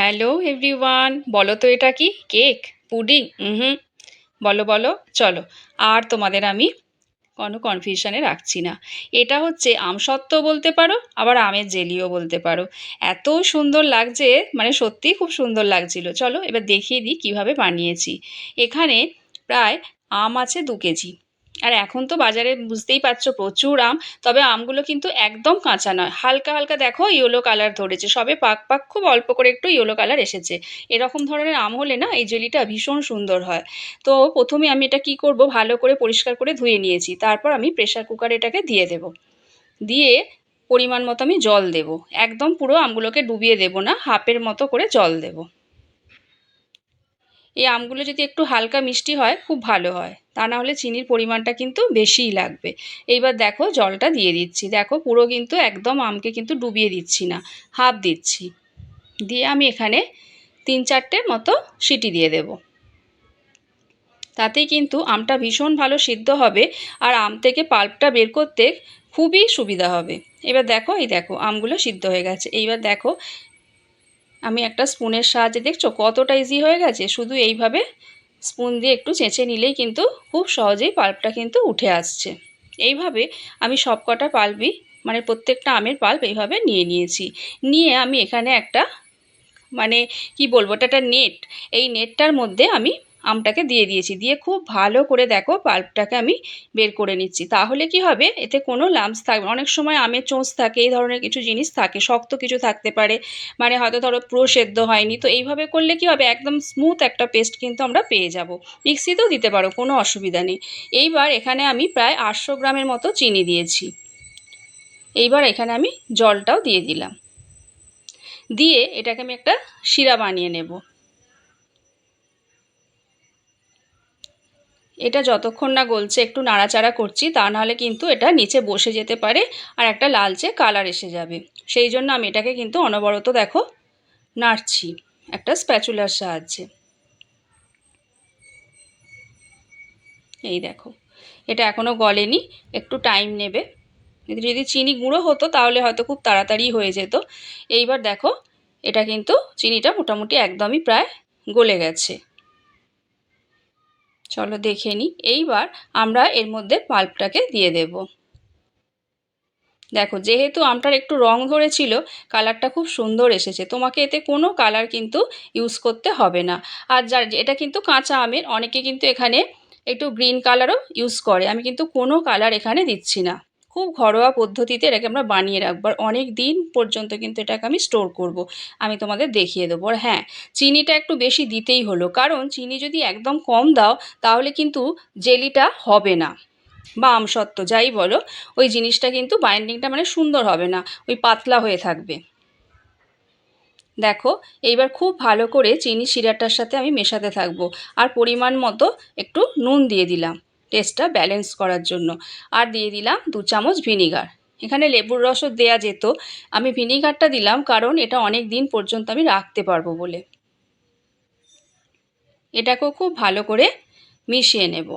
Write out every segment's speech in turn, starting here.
Hello everyone বলো তো এটা কি? কেক? পুডিং? হুম বলো বলো। চলো। আর তোমাদের আমি কোনো কনফিউশনে রাখছি না। এটা হচ্ছে আমসত্ত্ব বলতে পারো, আবার আমের জেলিও বলতে পারো। এত সুন্দর লাগছে মানে সত্যিই খুব সুন্দর লাগছিল। চলো, এবার দেখিয়ে দিই কীভাবে বানিয়েছি। এখানে প্রায় আম আছে দু কেজি। আর এখন তো বাজারে বুঝতেই পারছ প্রচুর আম, তবে আমগুলো কিন্তু একদম কাঁচা নয়। হালকা হালকা দেখো ইয়েলো কালার ধরেছে, সবে পাক পাক খুব অল্প করে একটু ইয়েলো কালার এসেছে। এরকম ধরনের আম হলে না এই জেলিটা ভীষণ সুন্দর হয়। তো প্রথমে আমি এটা কি করব? ভালো করে পরিষ্কার করে ধুয়ে নিয়েছি, তারপর আমি প্রেশার কুকারে এটাকে দিয়ে দেব। দিয়ে পরিমাণ মতো আমি জল দেব। একদম পুরো আমগুলোকে ডুবিয়ে দেব না হাফের মতো করে জল দেবো। এই আমগুলো যদি একটু হালকা মিষ্টি হয়, খুব ভালো হয়। তা না হলে চিনির পরিমাণটা কিন্তু বেশিই লাগবে। এইবার দেখো জলটা দিয়ে দিচ্ছি। দেখো পুরো কিন্তু একদম আমকে কিন্তু ডুবিয়ে দিচ্ছি না, হাফ দিচ্ছি। দিয়ে আমি এখানে তিন চারটে মতো সিটি দিয়ে দেব। তাতেই কিন্তু আমটা ভীষণ ভালো সিদ্ধ হবে আর আম থেকে পাল্পটা বের করতে খুবই সুবিধা হবে। এবার দেখো, এই দেখো আমগুলো সিদ্ধ হয়ে গেছে। এইবার দেখো আমি একটা স্পুনের সাহায্যে দেখছ কতটা ইজি হয়ে গেছে? শুধু এইভাবে স্পুন দিয়ে একটু চেঁচে নিলেই কিন্তু খুব সহজেই পাল্পটা কিন্তু উঠে আসছে। এইভাবে আমি সবকটা পাল্পই মানে প্রত্যেকটা আমের পাল্প এইভাবে নিয়ে নিয়েছি। নিয়ে আমি এখানে একটা মানে কি বলব, এটা একটা নেট এই নেটটার মধ্যে আমি আমটাকে দিয়ে দিয়েছি। দিয়ে খুব ভালো করে দেখো পাল্পটাকে আমি বের করে নিচ্ছি। তাহলে কি হবে? এতে কোনো লাম্পস থাকবে অনেক সময় আমের চোঁচ থাকে, এই ধরনের কিছু জিনিস থাকে, শক্ত কিছু থাকতে পারে। মানে হয়তো ধরো পুরো সেদ্ধ হয়নি। তো এইভাবে করলে কি হবে? একদম স্মুথ একটা পেস্ট কিন্তু আমরা পেয়ে যাব। মিক্সিতেও দিতে পারো, কোনো অসুবিধা নেই। এইবার এখানে আমি প্রায় আটশো গ্রামের মতো চিনি দিয়েছি। এইবার এখানে আমি জলটাও দিয়ে দিলাম। দিয়ে এটাকে আমি একটা শিরা বানিয়ে নেব। এটা যতক্ষণ না গলছে, একটু নাড়াচাড়া করছি, তা নাহলে কিন্তু এটা নিচে বসে যেতে পারে আর একটা লালচে কালার এসে যাবে। সেই জন্য আমি এটাকে কিন্তু অনবরত দেখো নাড়ছি একটা স্প্যাচুলার সাহায্যে। এই দেখো, এটা এখনও গলেনি, একটু টাইম নেবে। যদি চিনি গুঁড়ো হতো তাহলে হয়তো খুব তাড়াতাড়ি হয়ে যেত। এইবার দেখো, এটা কিন্তু চিনিটা মোটামুটি একদমই প্রায় গলে গেছে। চলো দেখে নিই এইবার আমরা এর মধ্যে পাল্পটাকে দিয়ে দেব। দেখো, যেহেতু আমটার একটু রং ধরেছিল, কালারটা খুব সুন্দর এসেছে। তোমাকে এতে কোনো কালার কিন্তু ইউজ করতে হবে না। আর যার, এটা কিন্তু কাঁচা আমের, অনেকে কিন্তু এখানে একটু গ্রিন কালারও ইউজ করে। আমি কিন্তু কোনো কালার এখানে দিচ্ছি না। খুব ঘরোয়া পদ্ধতিতে এটাকে আমরা বানিয়ে রাখব। আর অনেক দিন পর্যন্ত কিন্তু এটাকে আমি স্টোর করব। আমি তোমাদের দেখিয়ে দেবো। আর হ্যাঁ চিনিটা একটু বেশি দিতেই হলো। কারণ চিনি যদি একদম কম দাও, তাহলে কিন্তু জেলিটা হবে না বা আমসত্ত্ব, যাই বলো, ওই জিনিসটা কিন্তু বাইন্ডিংটা মানে সুন্দর হবে না, ওই পাতলা হয়ে থাকবে। দেখো, এইবার খুব ভালো করে চিনি শিরাটার সাথে আমি মেশাতে থাকব। আর পরিমাণ মতো একটু নুন দিয়ে দিলাম। টেস্টটা ব্যালেন্স করার জন্য। আর দিয়ে দিলাম দু চামচ ভিনিগার এখানে লেবুর রসও দেয়া যেত। আমি ভিনিগারটা দিলাম কারণ এটা অনেক দিন পর্যন্ত আমি রাখতে পারব বলে। এটাকেও খুব ভালো করে মিশিয়ে নেব।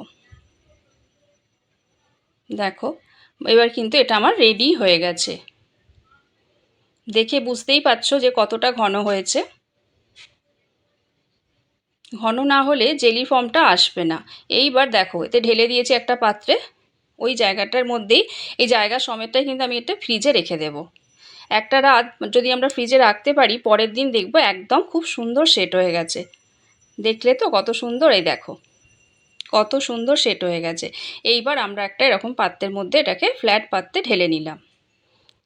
দেখো, এবার কিন্তু এটা আমার রেডি হয়ে গেছে। দেখে বুঝতেই পারছ যে কতটা ঘন হয়েছে। ঘন না হলে জেলি ফর্মটা আসবে না। এইবার দেখো, এতে ঢেলে দিয়েছি একটা পাত্রে। ওই জায়গাটার মধ্যেই, এই জায়গা সমেতটাই কিন্তু আমি এটা ফ্রিজে রেখে দেব। একটা রাত যদি আমরা ফ্রিজে রাখতে পারি, পরের দিন দেখব একদম খুব সুন্দর সেট হয়ে গেছে। দেখলে তো কত সুন্দর, এই দেখো। কত সুন্দর সেট হয়ে গেছে। এইবার আমরা একটা এরকম পাত্রের মধ্যে এটাকে ফ্ল্যাট পাত্রে ঢেলে নিলাম।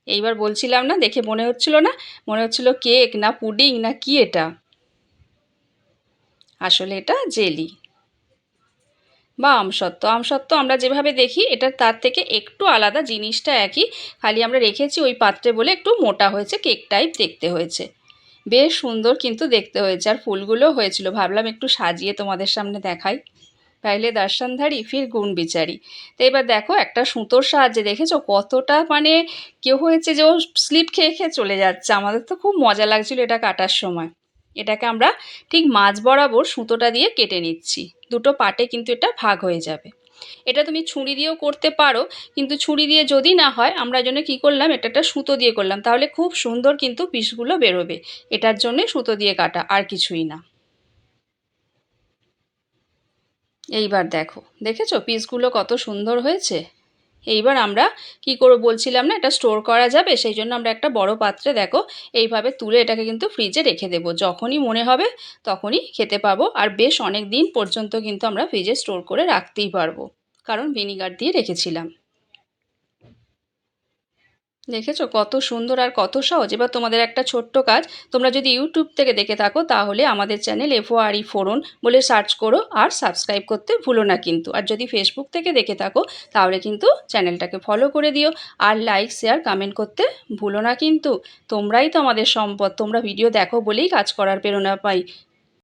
এইবার বলছিলাম না, দেখে মনে হচ্ছিল না? মনে হচ্ছিল কেক না পুডিং না কি এটা? আসলে এটা জেলি। বা আমসত্ত্ব। আমসত্ত্ব আমরা যেভাবে দেখি, এটা তার থেকে একটু আলাদা, জিনিসটা একই। খালি আমরা রেখেছি ওই পাত্রে বলে একটু মোটা হয়েছে, কেক টাইপ দেখতে হয়েছে। বেশ সুন্দর কিন্তু দেখতে হয়েছে। আর ফুলগুলো হয়েছিল। ভাবলাম একটু সাজিয়ে তোমাদের সামনে দেখাই। পাইলে দর্শনধারী, ফির গুণ বিচারি। তো এবার দেখো, একটা সুতোর সাহায্যে দেখেছ? কতটা মানে কেউ হয়েছে যে ও স্লিপ খেয়ে খেয়ে চলে যাচ্ছে। আমাদের তো খুব মজা লাগছিল এটা কাটার সময়। এটাকে আমরা ঠিক মাঝ বরাবর সুতোটা দিয়ে কেটে নিচ্ছি। দুটো পাটে কিন্তু এটা ভাগ হয়ে যাবে। এটা তুমি ছুরি দিয়েও করতে পারো, কিন্তু ছুরি দিয়ে যদি না হয়, আমরা জন্য কি করলাম? এটা একটা সুতো দিয়ে করলাম। তাহলে খুব সুন্দর কিন্তু পিসগুলো বেরোবে। এটার জন্যে সুতো দিয়ে কাটা, আর কিছুই না। এইবার দেখো, দেখেছ পিসগুলো কত সুন্দর হয়েছে? এইবার আমরা কি করে বলছিলাম না, এটা স্টোর করা যাবে, সেই জন্য আমরা একটা বড় পাত্রে দেখো, এইভাবে তুলে এটাকে কিন্তু ফ্রিজে রেখে দেবো। যখনই মনে হবে তখনই খেতে পাবো। আর বেশ অনেক দিন পর্যন্ত কিন্তু আমরা ফ্রিজে স্টোর করে রাখতেই পারব, কারণ ভিনিগার দিয়ে রেখেছিলাম। দেখেছ? কত সুন্দর আর কত সহজ। এবার তোমাদের একটা ছোট্ট কাজ। তোমরা যদি ইউটিউব থেকে দেখে থাকো, তাহলে আমাদের চ্যানেল এফ আর ই ফোরন বলে সার্চ করো আর সাবস্ক্রাইব করতে ভুলো না কিন্তু। আর যদি ফেসবুক থেকে দেখে থাকো, তাহলে কিন্তু চ্যানেলটাকে ফলো করে দিও আর লাইক শেয়ার কমেন্ট করতে ভুলো না কিন্তু। তোমরাই তো আমাদের সম্পদ। তোমরা ভিডিও দেখো বলেই কাজ করার প্রেরণা পাই।